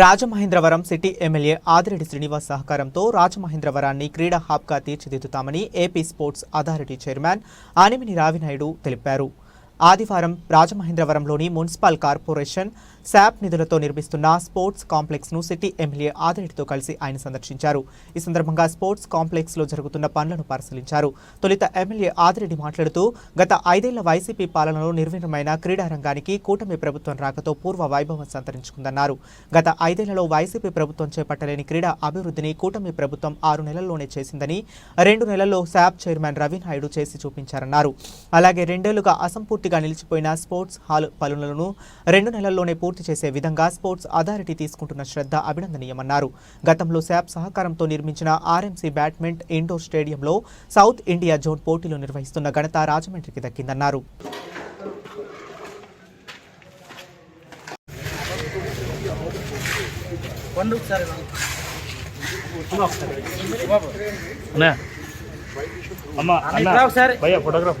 Rajamahendravaram city MLA Adireddy Srinivas సహకారంతో రాజమహేంద్రవరాన్ని క్రీడా హాబ్గా తీర్చిదిద్దుతామని AP sports authority chairman Animini Ravinaidu తెలిపారు. ఆదివారం రాజమహేంద్రవరంలోని మున్సిపల్ కార్పొరేషన్ శాప్ నిధులతో నిర్మిస్తున్న స్పోర్ట్స్ కాంప్లెక్స్ను సిటీ ఎమ్మెల్యే ఆదిరెడ్డితో కలిసి ఆయన సందర్శించారు. ఈ సందర్భంగా స్పోర్ట్స్ కాంప్లెక్స్లో జరుగుతున్న పనులను పరిశీలించారు. తొలుత ఎమ్మెల్యే ఆదిరెడ్డి మాట్లాడుతూ గత ఐదేళ్ళ వైసీపీ పాలనలో నిర్వీణమైన క్రీడా రంగానికి కూటమి ప్రభుత్వం రాకతో పూర్వ వైభవం సంతరించుకుందన్నారు. గత ఐదేళ్ళలో వైసీపీ ప్రభుత్వం చేపట్టలేని క్రీడా అభివృద్ధిని కూటమి ప్రభుత్వం ఆరు నెలల్లోనే చేసిందని రెండు నెలల్లో శాప్ చైర్మన్ రవి నాయుడు చేసి చూపించారన్నారు. అలాగే రెండేళ్ళుగా అసంపూర్తిగా నిలిచిపోయిన స్పోర్ట్స్ హాల్ పనులను రెండు నెలల్లోనే పూర్తి చేసే విధంగా స్పోర్ట్స్ అథారిటీ తీసుకుంటున్న శ్రద్ధ అభినందనీయమన్నారు. గతంలో శాప్ సహకారంతో నిర్మించిన ఆర్ఎంసీ బ్యాడ్మింట్ ఇండోర్ స్టేడియంలో సౌత్ ఇండియా జోన్ పోటీలు నిర్వహిస్తున్న ఘనత రాజమండ్రికి దక్కిందన్నారు. అన్నా. అమ్మ అన్న ఒకసారి. భయ్యా ఫోటోగ్రాఫ్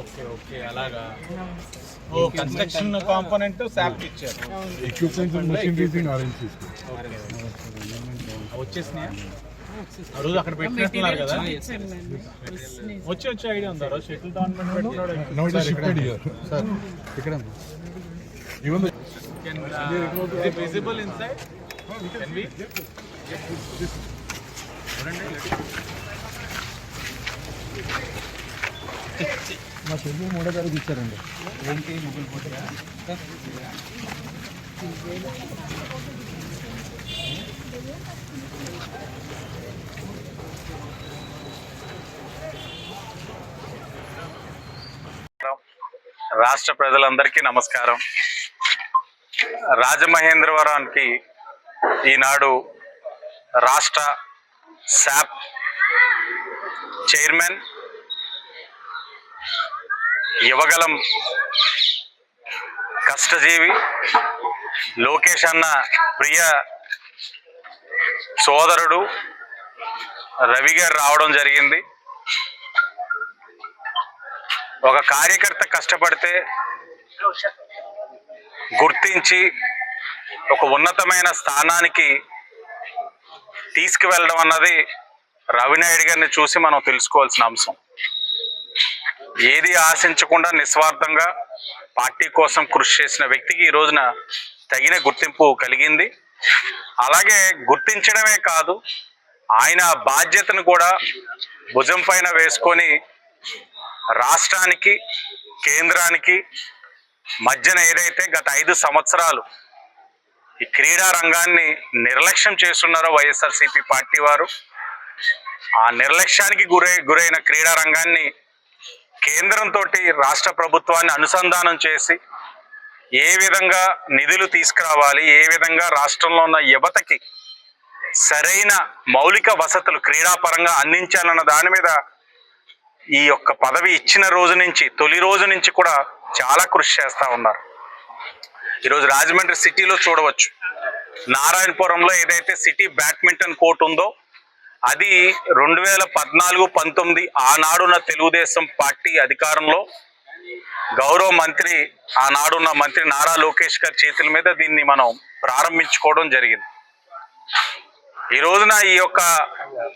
ఓకే ఓకే అలాగా. ఓ కన్స్ట్రక్షన్ కాంపోనెంట్ శాప్ ఇచ్చారు. వచ్చేసినాయా? రోజు అక్కడ పెట్టినట్టున్నారు కదా. వచ్చి వచ్చే ఐడియా ఉందా? రోజు షటిల్ టోర్నమెంట్ పెట్టినాడు. నో సార్ ఇక్కడ even visible inside can we మా చెల్లి మూడో తారీఖు ఇచ్చారండి. రాష్ట్ర ప్రజలందరికీ నమస్కారం. రాజమహేంద్రవరానికి ఈనాడు రాష్ట్ర శాప్ చైర్మన్ యువగలం కష్టజీవి లోకేష్ అన్న ప్రియ సోదరుడు రవి గారు రావడం జరిగింది. ఒక కార్యకర్త కష్టపడితే గుర్తించి ఒక ఉన్నతమైన స్థానానికి తీసుకువెళ్ళడం అన్నది రవినాయుడు గారిని చూసి మనం తెలుసుకోవాల్సిన అంశం. ఏది ఆశించకుండా నిస్వార్థంగా పార్టీ కోసం కృషి చేసిన వ్యక్తికి ఈ రోజున తగిన గుర్తింపు కలిగింది. అలాగే గుర్తించడమే కాదు ఆయన బాధ్యతను కూడా భుజం పైన వేసుకొని రాష్ట్రానికి కేంద్రానికి మధ్యన ఏదైతే గత ఐదు సంవత్సరాలు ఈ క్రీడా రంగాన్ని నిర్లక్ష్యం చేస్తున్నారో వైఎస్ఆర్సీపీ పార్టీ వారు ఆ నిర్లక్ష్యానికి గురై గురైన క్రీడా రంగాన్ని కేంద్రంతో రాష్ట్ర ప్రభుత్వాన్ని అనుసంధానం చేసి ఏ విధంగా నిధులు తీసుకురావాలి ఏ విధంగా రాష్ట్రంలో ఉన్న యువతకి సరైన మౌలిక వసతులు క్రీడాపరంగా అందించాలన్న దాని మీద ఈ యొక్క పదవి ఇచ్చిన రోజు నుంచి తొలి రోజు నుంచి కూడా చాలా కృషి చేస్తూ ఉన్నారు. ఈరోజు రాజమండ్రి సిటీలో చూడవచ్చు. నారాయణపురంలో ఏదైతే సిటీ బ్యాడ్మింటన్ కోర్టు ఉందో అది రెండు వేల పద్నాలుగు పంతొమ్మిది ఆనాడున్న తెలుగుదేశం పార్టీ అధికారంలో గౌరవ మంత్రి ఆనాడున్న మంత్రి నారా లోకేష్ గారి చేతుల మీద దీన్ని మనం ప్రారంభించుకోవడం జరిగింది. ఈ రోజున ఈ యొక్క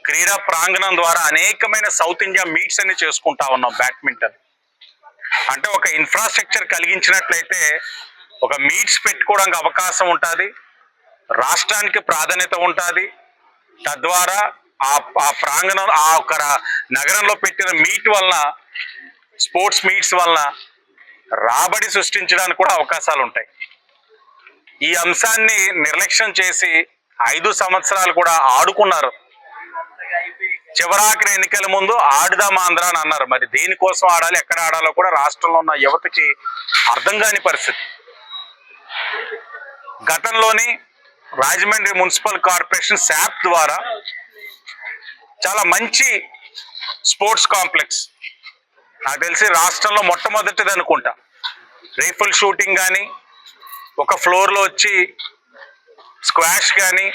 క్రీడా ప్రాంగణం ద్వారా అనేకమైన సౌత్ ఇండియా మీట్స్ అన్ని చేసుకుంటా ఉన్నాం బ్యాడ్మింటన్. అంటే ఒక ఇన్ఫ్రాస్ట్రక్చర్ కలిగించినట్లయితే ఒక మీట్స్ పెట్టుకోవడానికి అవకాశం ఉంటుంది. రాష్ట్రానికి ప్రాధాన్యత ఉంటుంది. తద్వారా ఆ ఆ ప్రాంగణం ఆ ఒక నగరంలో పెట్టిన మీట్ వలన స్పోర్ట్స్ మీట్స్ వలన రాబడి సృష్టించడానికి కూడా అవకాశాలు ఉంటాయి. ఈ అంశాన్ని నిర్లక్ష్యం చేసి ఐదు సంవత్సరాలు కూడా ఆడుకున్నారు చివరాఖరి ఎన్నికల ముందు ఆడుదాం ఆంధ్ర అని అన్నారు. మరి దేనికోసం ఆడాలి ఎక్కడ ఆడాలో కూడా రాష్ట్రంలో ఉన్న యువతకి అర్థం కాని పరిస్థితి. గతంలోని రాజమండ్రి మున్సిపల్ కార్పొరేషన్ శాప్ ద్వారా చాలా మంచి స్పోర్ట్స్ కాంప్లెక్స్. నాకు తెలిసి రాష్ట్రంలో మొట్టమొదటిది అనుకుంటా. రైఫిల్ షూటింగ్ కానీ ఒక ఫ్లోర్లో వచ్చి స్క్వాష్ కానీ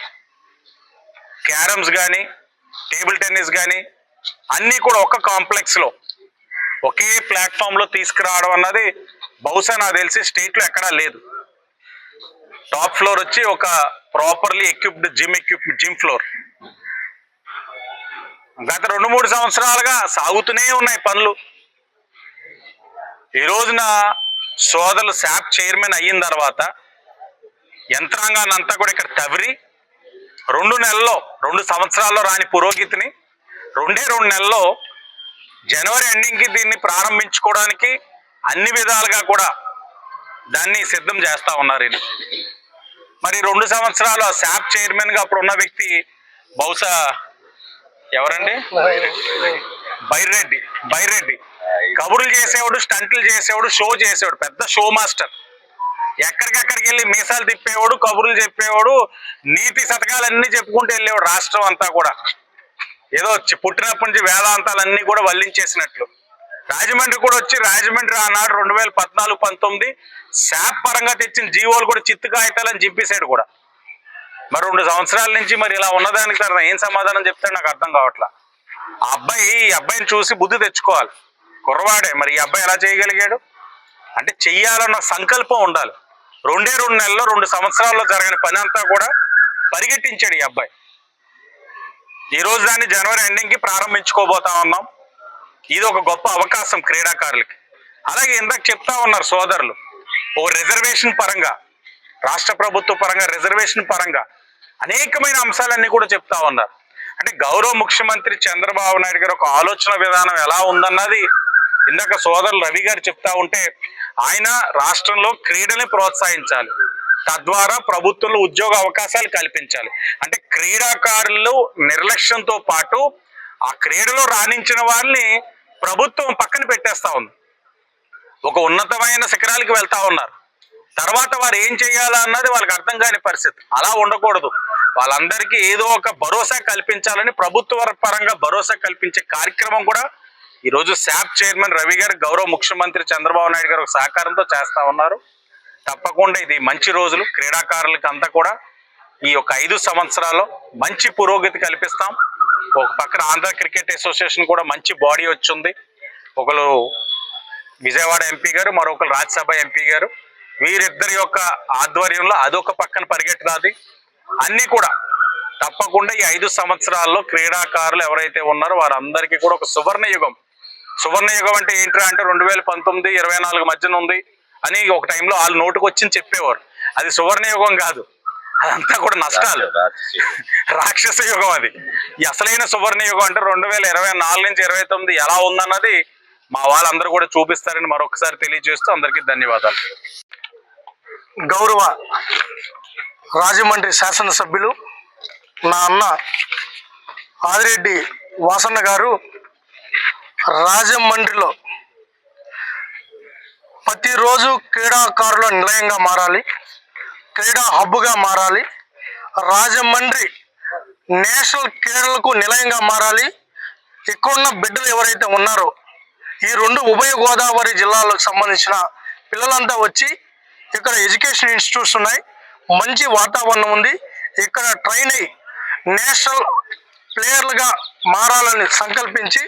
క్యారమ్స్ కానీ టేబుల్ టెన్నిస్ కానీ అన్నీ కూడా ఒక కాంప్లెక్స్లో ఒకే ప్లాట్ఫామ్లో తీసుకురావడం అన్నది బహుశా నాకు తెలిసి స్టేట్లో ఎక్కడా లేదు. టాప్ ఫ్లోర్ వచ్చి ఒక properly equipped gym equip gym floor గత రెండు మూడు సంవత్సరాలుగా సాగుతూనే ఉన్నాయి పనులు. ఈ రోజున సోదరులు శాప్ చైర్మన్ అయిన తర్వాత యంత్రాంగాన్ని అంతా కూడా ఇక్కడ తవిరి రెండు నెలల్లో రెండు సంవత్సరాల్లో రాని పురోగతిని రెండే రెండు నెలల్లో జనవరి ఎండింగ్కి దీన్ని ప్రారంభించుకోవడానికి అన్ని విధాలుగా కూడా దాన్ని సిద్ధం చేస్తా ఉన్నారు వీళ్ళు మరి రెండు సంవత్సరాలు ఆ శాప్ చైర్మన్గా అప్పుడు ఉన్న వ్యక్తి బహుశా ఎవరండి? బైరెడ్డి. బైరెడ్డి. కబుర్లు చేసేవాడు స్టంట్లు చేసేవాడు షో చేసేవాడు పెద్ద షో మాస్టర్. ఎక్కడికెక్కడికి వెళ్ళి మీసాలు తిప్పేవాడు కబుర్లు చెప్పేవాడు నీతి శతకాలన్నీ చెప్పుకుంటూ వెళ్ళేవాడు రాష్ట్రం అంతా కూడా. ఏదో వచ్చి పుట్టినప్పటి నుంచి వేదాంతాలన్నీ కూడా వల్లించేసినట్లు. రాజమండ్రి కూడా వచ్చి రాజమండ్రి ఆనాడు రెండు వేల పద్నాలుగు పంతొమ్మిది శాప్ పరంగా తెచ్చిన జీవోలు కూడా చిత్తు కాగితాలని చింపేశాడు కూడా. మరి రెండు సంవత్సరాల నుంచి మరి ఇలా ఉన్నదానికి తర్వాత ఏం సమాధానం చెప్తాడు నాకు అర్థం కావట్లా. ఆ అబ్బాయి ఈ అబ్బాయిని చూసి బుద్ధి తెచ్చుకోవాలి. కుర్రవాడే మరి ఈ అబ్బాయి ఎలా చేయగలిగాడు? అంటే చెయ్యాలన్న సంకల్పం ఉండాలి. రెండే రెండు నెలల్లో రెండు సంవత్సరాల్లో జరిగిన పని అంతా కూడా పరిగెట్టించాడు ఈ అబ్బాయి. ఈ రోజు దాన్ని జనవరి ఎండింగ్కి ప్రారంభించుకోబోతా ఉన్నాం. ఇది ఒక గొప్ప అవకాశం క్రీడాకారులకి. అలాగే ఇందాక చెప్తా ఉన్నారు సోదరులు ఓ రిజర్వేషన్ పరంగా రాష్ట్ర ప్రభుత్వ పరంగా రిజర్వేషన్ పరంగా అనేకమైన అంశాలన్నీ కూడా చెప్తా ఉన్నారు. అంటే గౌరవ ముఖ్యమంత్రి చంద్రబాబు నాయుడు గారు ఒక ఆలోచన విధానం ఎలా ఉందన్నది ఇందాక సోదరులు రవి గారు చెప్తా ఉంటే ఆయన రాష్ట్రంలో క్రీడని ప్రోత్సహించాలి. తద్వారా ప్రభుత్వంలో ఉద్యోగ అవకాశాలు కల్పించాలి. అంటే క్రీడాకారులు నిర్లక్ష్యంతో పాటు ఆ క్రీడలో రాణించిన వాళ్ళని ప్రభుత్వం పక్కన పెట్టేస్తా ఉంది. ఒక ఉన్నతమైన శిఖరాలకి వెళ్తా ఉన్నారు. తర్వాత వారు ఏం చేయాలా అన్నది వాళ్ళకి అర్థం కాని పరిస్థితి. అలా ఉండకూడదు. వాళ్ళందరికీ ఏదో ఒక భరోసా కల్పించాలని ప్రభుత్వ పరంగా భరోసా కల్పించే కార్యక్రమం కూడా ఈ రోజు శాప్ చైర్మన్ రవి గారు గౌరవ ముఖ్యమంత్రి చంద్రబాబు నాయుడు గారు సహకారంతో చేస్తా ఉన్నారు. తప్పకుండా ఇది మంచి రోజులు. క్రీడాకారులకి అంతా కూడా ఈ యొక్క ఐదు సంవత్సరాల్లో మంచి పురోగతి కల్పిస్తాం. ఒక పక్కన ఆంధ్ర క్రికెట్ అసోసియేషన్ కూడా మంచి బాడీ వచ్చింది. ఒకరు విజయవాడ ఎంపీ గారు మరొకరు రాజ్యసభ ఎంపీ గారు. వీరిద్దరి యొక్క ఆధ్వర్యంలో అదొక పక్కన పరిగెట్టుదాది అన్నీ కూడా తప్పకుండా ఈ ఐదు సంవత్సరాల్లో క్రీడాకారులు ఎవరైతే ఉన్నారో వారందరికీ కూడా ఒక సువర్ణ యుగం. సువర్ణ యుగం అంటే ఏంట్రా అంటే రెండు వేల పంతొమ్మిది ఇరవై నాలుగు మధ్యన ఉంది అని ఒక టైంలో వాళ్ళు నోటుకు వచ్చింది చెప్పేవారు. అది సువర్ణ యుగం కాదు. అదంతా కూడా నష్టాలు. రాక్షస. యుగం అది. ఈ అసలైన సువర్ణ యుగం అంటే రెండు వేల ఇరవై నాలుగు నుంచి ఇరవై తొమ్మిది ఎలా ఉందన్నది మా వాళ్ళందరూ కూడా చూపిస్తారని మరొకసారి తెలియజేస్తూ అందరికీ ధన్యవాదాలు. గౌరవ రాజమండ్రి శాసనసభ్యులు నా అన్న ఆదిరెడ్డి వాసన్న గారు రాజమండ్రిలో ప్రతిరోజు క్రీడాకారుల నిలయంగా మారాలి క్రీడా హబ్గా మారాలి రాజమండ్రి నేషనల్ క్రీడలకు నిలయంగా మారాలి. ఇక్కడున్న బిడ్డలు ఎవరైతే ఉన్నారో ఈ రెండు ఉభయ గోదావరి జిల్లాలకు సంబంధించిన పిల్లలంతా వచ్చి ఇక్కడ ఎడ్యుకేషన్ ఇన్స్టిట్యూట్స్ ఉన్నాయి. మంచి వాతావరణం ఉంది. ఇక్కడ ట్రైన్ అయ్యి నేషనల్ ప్లేయర్లుగా మారాలని సంకల్పించి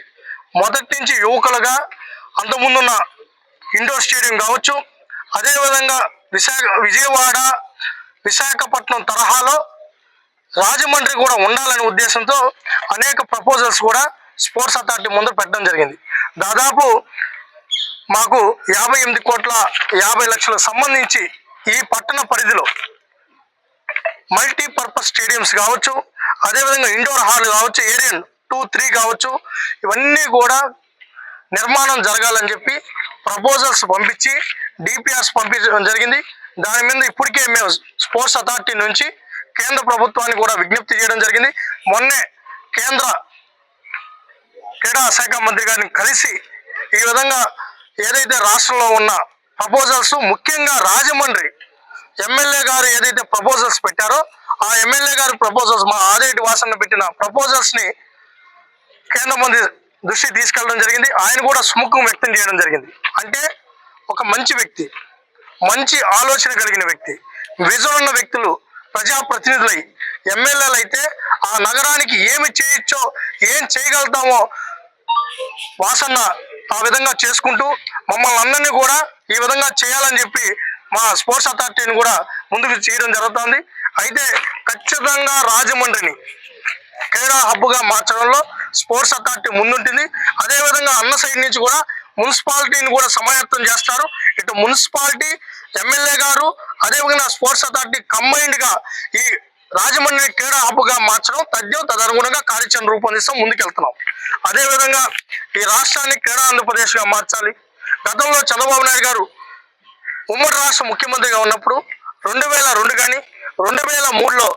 మొదటి నుంచి యువకులుగా అంతకుముందున్న ఇండోర్ స్టేడియం కావచ్చు అదేవిధంగా విశాఖ విజయవాడ విశాఖపట్నం తరహాలో రాజమండ్రి కూడా ఉండాలనే ఉద్దేశంతో అనేక ప్రపోజల్స్ కూడా స్పోర్ట్స్ అథారిటీ ముందు పెట్టడం జరిగింది. దాదాపు మాకు యాభై ఎనిమిది కోట్ల యాభై లక్షలకు సంబంధించి ఈ పట్టణ పరిధిలో మల్టీపర్పస్ స్టేడియంస్ కావచ్చు అదేవిధంగా ఇండోర్ హాల్ కావచ్చు ఏరియన్ టూ త్రీ కావచ్చు ఇవన్నీ కూడా నిర్మాణం జరగాలని చెప్పి ప్రపోజల్స్ పంపించి డిపిఆర్స్ పంపించడం జరిగింది. దాని మీద ఇప్పటికే మేము స్పోర్ట్స్ అథారిటీ నుంచి కేంద్ర ప్రభుత్వానికి కూడా విజ్ఞప్తి చేయడం జరిగింది. మొన్నే కేంద్ర క్రీడా శాఖ మంత్రి గారిని కలిసి ఈ విధంగా ఏదైతే రాష్ట్రంలో ఉన్న ప్రపోజల్స్ ముఖ్యంగా రాజమండ్రి ఎమ్మెల్యే గారు ఏదైతే ప్రపోజల్స్ పెట్టారో ఆ ఎమ్మెల్యే గారు ప్రపోజల్స్ మా ఆదిరెడ్డి వాసన పెట్టిన ప్రపోజల్స్ని కేంద్ర మంత్రి దృష్టి తీసుకెళ్ళడం జరిగింది. ఆయన కూడా సుముఖం వ్యక్తం చేయడం జరిగింది. అంటే ఒక మంచి వ్యక్తి మంచి ఆలోచన కలిగిన వ్యక్తి విజన్ ఉన్న వ్యక్తులు ప్రజాప్రతినిధులై ఎమ్మెల్యేలు అయితే ఆ నగరానికి ఏమి చేయొచ్చో ఏం చేయగలుగుతామో వాసన్న ఆ విధంగా చేసుకుంటూ మమ్మల్ని అందరినీ కూడా ఈ విధంగా చేయాలని చెప్పి మా స్పోర్ట్స్ అథారిటీని కూడా ముందుకు చేయడం జరుగుతుంది. అయితే ఖచ్చితంగా రాజమండ్రిని క్రీడా హబ్గా మార్చడంలో స్పోర్ట్స్ అథారిటీ ముందుంటుంది. అదేవిధంగా అన్న సైడ్ నుంచి కూడా మున్సిపాలిటీని కూడా సమాయత్తం చేస్తారు. ఇటు మున్సిపాలిటీ ఎమ్మెల్యే గారు అదేవిధంగా స్పోర్ట్స్ అథారిటీ కంబైన్డ్గా ఈ రాజమండ్రి క్రీడా హబ్గా మార్చడం తథ్యం తదనుగుణంగా కార్యాచరణ రూపొందిస్తాం ముందుకెళ్తున్నాం. అదేవిధంగా ఈ రాష్ట్రాన్ని క్రీడా ఆంధ్రప్రదేశ్గా మార్చాలి. గతంలో చంద్రబాబు నాయుడు గారు ఉమ్మడి రాష్ట్ర ముఖ్యమంత్రిగా ఉన్నప్పుడు రెండు వేల రెండు కానీ రెండు వేల మూడులో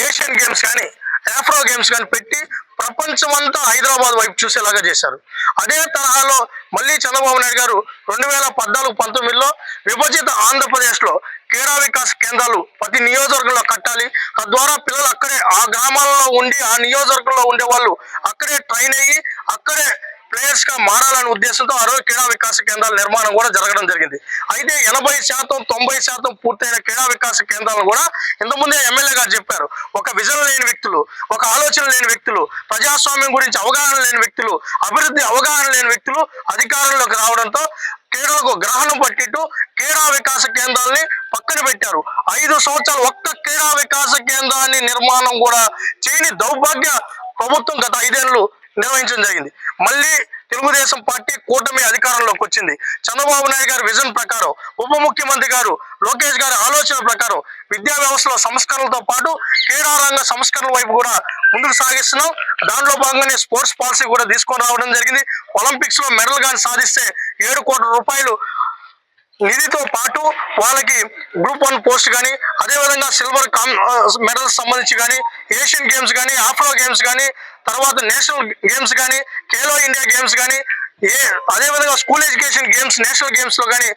ఏషియన్ గేమ్స్ కానీ ఆఫ్రో గేమ్స్ కానీ పెట్టి ప్రపంచం అంతా హైదరాబాద్ వైపు చూసేలాగా చేశారు. అదే తరహాలో మళ్ళీ చంద్రబాబు నాయుడు గారు రెండు వేల పద్నాలుగు పంతొమ్మిదిలో విభజిత ఆంధ్రప్రదేశ్లో క్రీడా వికాస్ కేంద్రాలు ప్రతి నియోజకవర్గంలో కట్టాలి. తద్వారా పిల్లలు అక్కడే ఆ గ్రామాల్లో ఉండి ఆ నియోజకవర్గంలో ఉండే వాళ్ళు అక్కడే ట్రైన్ అయ్యి అక్కడే ప్లేయర్స్గా మారాలనే ఉద్దేశంతో ఆ రోజు క్రీడా వికాస కేంద్రాల నిర్మాణం కూడా జరగడం జరిగింది. అయితే ఎనభై శాతం తొంభై శాతం పూర్తయిన క్రీడా వికాస కేంద్రాలు కూడా ఇంతకుముందే ఎమ్మెల్యే గారు చెప్పారు. ఒక విజన్ లేని వ్యక్తులు ఒక ఆలోచన లేని వ్యక్తులు ప్రజాస్వామ్యం గురించి అవగాహన లేని వ్యక్తులు అభివృద్ధి అవగాహన లేని వ్యక్తులు అధికారంలోకి రావడంతో క్రీడలకు గ్రహణం పట్టిట్టు క్రీడా వికాస కేంద్రాల్ని పక్కన పెట్టారు. ఐదు సంవత్సరాలు ఒక్క క్రీడా వికాస కేంద్రాన్ని నిర్మాణం కూడా చేయని దౌర్భాగ్య ప్రభుత్వం గత ఐదేళ్ళు నిర్వహించడం జరిగింది. మళ్ళీ తెలుగుదేశం పార్టీ కూటమి అధికారంలోకి వచ్చింది. చంద్రబాబు నాయుడు గారి విజన్ ప్రకారం ఉప ముఖ్యమంత్రి గారు లోకేష్ గారి ఆలోచన ప్రకారం విద్యా వ్యవస్థలో సంస్కరణలతో పాటు క్రీడా రంగ సంస్కరణల వైపు కూడా ముందుకు సాగిస్తున్నాం. దాంట్లో భాగంగానే స్పోర్ట్స్ పాలసీ కూడా తీసుకొని రావడం జరిగింది. ఒలింపిక్స్లో మెడల్ కానీ సాధిస్తే ఏడు కోట్ల రూపాయలు నిధితో పాటు వాళ్ళకి గ్రూప్ వన్ పోస్ట్ కానీ అదేవిధంగా సిల్వర్ కామ్ మెడల్స్ సంబంధించి కానీ ఏషియన్ గేమ్స్ కానీ ఆఫ్రో గేమ్స్ కానీ తర్వాత నేషనల్ గేమ్స్ కానీ ఖేలో ఇండియా గేమ్స్ కానీ ఏ అదేవిధంగా స్కూల్ ఎడ్యుకేషన్ గేమ్స్ నేషనల్ గేమ్స్లో కానీ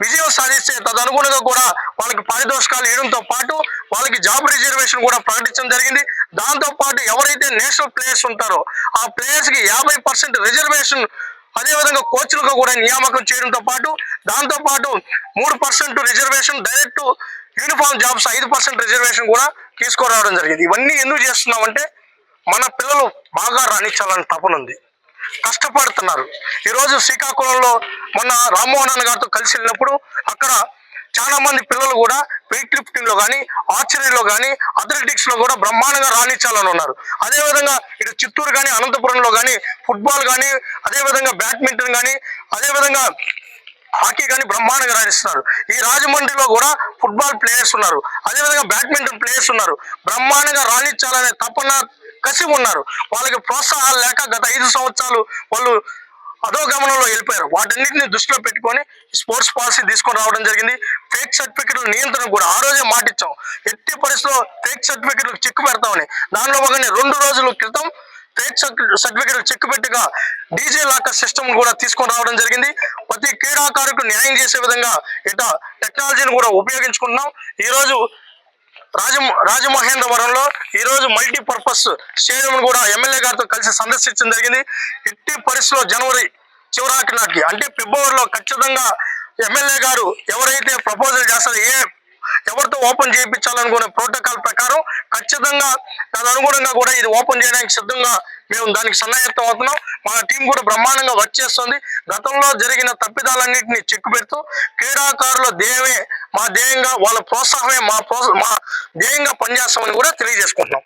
విజయం సాధిస్తే తదనుగుణంగా కూడా వాళ్ళకి పారితోషికాలు వేయడంతో పాటు వాళ్ళకి జాబ్ రిజర్వేషన్ కూడా ప్రకటించడం జరిగింది. దాంతో పాటు ఎవరైతే నేషనల్ ప్లేయర్స్ ఉంటారో ఆ ప్లేయర్స్కి యాభై పర్సెంట్ రిజర్వేషన్ అదేవిధంగా కోచ్లకు కూడా నియామకం చేయడంతో పాటు దాంతో పాటు మూడు percent reservation direct uniform jobs ఐదు పర్సెంట్ రిజర్వేషన్ కూడా తీసుకురావడం జరిగింది. ఇవన్నీ ఎందుకు చేస్తున్నామంటే మన పిల్లలు బాగా రాణించాలని తపన ఉంది. కష్టపడుతున్నారు. ఈరోజు శ్రీకాకుళంలో మొన్న రామ్మోహన్ అన్న గారితో కలిసి వెళ్ళినప్పుడు అక్కడ చాలా మంది పిల్లలు కూడా వెయిట్ లిఫ్టింగ్లో కానీ ఆర్చరీలో కానీ అథ్లెటిక్స్లో కూడా బ్రహ్మాండంగా రాణించాలని ఉన్నారు. అదే విధంగా ఇటు చిత్తూరు కానీ అనంతపురంలో కానీ ఫుట్బాల్ కానీ అదే విధంగా బ్యాడ్మింటన్ కానీ అదే విధంగా హాకీ కానీ బ్రహ్మాండంగా రాణిస్తున్నారు. ఈ రాజమండ్రిలో కూడా ఫుట్బాల్ ప్లేయర్స్ ఉన్నారు. అదేవిధంగా బ్యాడ్మింటన్ ప్లేయర్స్ ఉన్నారు. బ్రహ్మాండంగా రాణించాలనే తపన కసి ఉన్నారు. వాళ్ళకి ప్రోత్సాహాలు లేక గత ఐదు సంవత్సరాలు వాళ్ళు అధోగమనంలో వెళ్ళిపోయారు. వాటన్నిటిని దృష్టిలో పెట్టుకొని స్పోర్ట్స్ పాలసీ తీసుకొని రావడం జరిగింది. ఫేక్ సర్టిఫికెట్ల నియంత్రణ కూడా ఆ రోజే మాటిచ్చాం. ఎట్టి పరిస్థితిలో ఫేక్ సర్టిఫికెట్లు చెక్ పెడతామని. దానిలో భాగంగా రెండు రోజుల క్రితం ఫేక్ సర్టిఫికెట్ చెక్ పెట్టగా డీజే లాకర్ సిస్టమ్ కూడా తీసుకొని రావడం జరిగింది. ప్రతి క్రీడాకారులకు న్యాయం చేసే విధంగా ఇట టెక్నాలజీని కూడా ఉపయోగించుకుంటున్నాం. ఈరోజు రాజ రాజమహేంద్రవరంలో ఈ రోజు మల్టీపర్పస్ స్టేడియం కూడా ఎమ్మెల్యే గారితో కలిసి సందర్శించడం జరిగింది. ఎట్టి పరిస్థితిలో జనవరి చివరాకి నాటికి అంటే ఫిబ్రవరిలో ఖచ్చితంగా ఎమ్మెల్యే గారు ఎవరైతే ప్రపోజల్ చేస్తారో ఏ ఎవరితో ఓపెన్ చేయించాలనుకునే ప్రోటోకాల్ ప్రకారం ఖచ్చితంగా దాని అనుగుణంగా కూడా ఇది ఓపెన్ చేయడానికి సిద్ధంగా మేము దానికి సన్నాయత్తం అవుతున్నాం. మా టీం కూడా బ్రహ్మాండంగా వర్క్ చేస్తుంది. గతంలో జరిగిన తప్పిదాలన్నింటినీ చెక్కు పెడుతూ క్రీడాకారుల ధ్యేయమే మా ధ్యేయంగా వాళ్ళ ప్రోత్సాహమే మా ప్రో మా ధ్యేయంగా పనిచేస్తామని కూడా తెలియజేసుకుంటున్నాం.